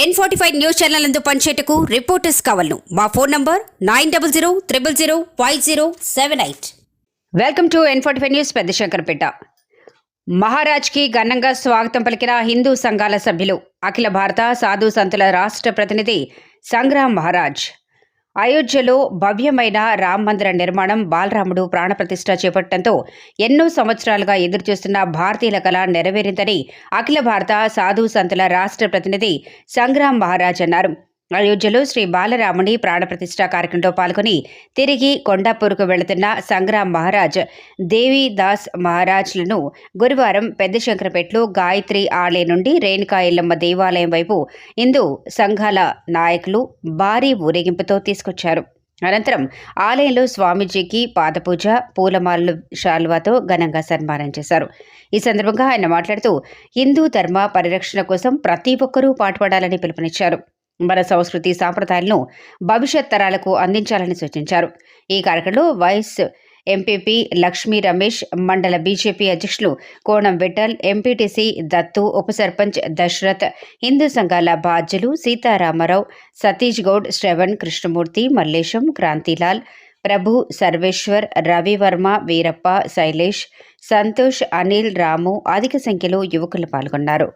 N forty five news channel నందు పనిచేయటకు reporters కావాలను. మా phone number nine double zero triple zero five zero seven eight welcome to N forty five news Pedda Shankarpet. మహారాజ్కి ఘనంగా స్వాగతం పలికిన హిందూ సంఘాల సభ్యులు అఖిల భారత సాధు సంతుల రాష్ట్ర ప్రతినిధి సంగ్రామ్ మహారాజ్. అయోధ్యలో భవ్యమైన రామ మందిర నిర్మాణం బాలరాముడు ప్రాణప్రతిష్ఠ చేపట్టడంతో ఎన్నో సంవత్సరాలుగా ఎదురుచూస్తున్న భారతీయుల కళ నెరవేరిందని అఖిల భారత సాధు సంతుల రాష్ట్ర ప్రతినిధి సంగ్రామ్ మహారాజ్ అన్నారు. అయోధ్యలో శ్రీ బాలరాముని ప్రాణప్రతిష్ఠ కార్యక్రమంలో పాల్గొని తిరిగి కొండాపూర్కు వెళుతున్న సంగ్రామ్ మహారాజ్ దేవిదాస్ మహారాజ్లను గురువారం పెద్ద శంకరపేటలో గాయత్రి ఆలయం నుండి రేణుకా ఎల్లమ్మ దేవాలయం వైపు హిందూ సంఘాల నాయకులు భారీ ఊరేగింపుతో తీసుకొచ్చారు. అనంతరం ఆలయంలో స్వామీజీకి పాదపూజ పూలమాలలు శాలువాతో ఘనంగా సన్మానం చేశారు. ఈ సందర్భంగా ఆయన మాట్లాడుతూ హిందూ ధర్మ పరిరక్షణ కోసం ప్రతి ఒక్కరూ పాటుపడాలని పిలుపునిచ్చారు. మన సంస్కృతి సాంప్రదాయాలను భవిష్యత్ తరాలకు అందించాలని సూచించారు. ఈ కార్యక్రమంలో వైస్ ఎంపీపీ లక్ష్మీ రమేష్ మండల బీజేపీ అధ్యక్షులు కోణం విఠల్ ఎంపీటీసీ దత్తు ఉప సర్పంచ్ దశరథ్ హిందూ సంఘాల బాధ్యులు సీతారామారావు సతీష్ గౌడ్ శ్రవణ్ కృష్ణమూర్తి మల్లేశం క్రాంతిలాల్ ప్రభు సర్వేశ్వర్ రవివర్మ వీరప్ప శైలేష్ సంతోష్ అనిల్ రాము అధిక సంఖ్యలో యువకులు పాల్గొన్నారు.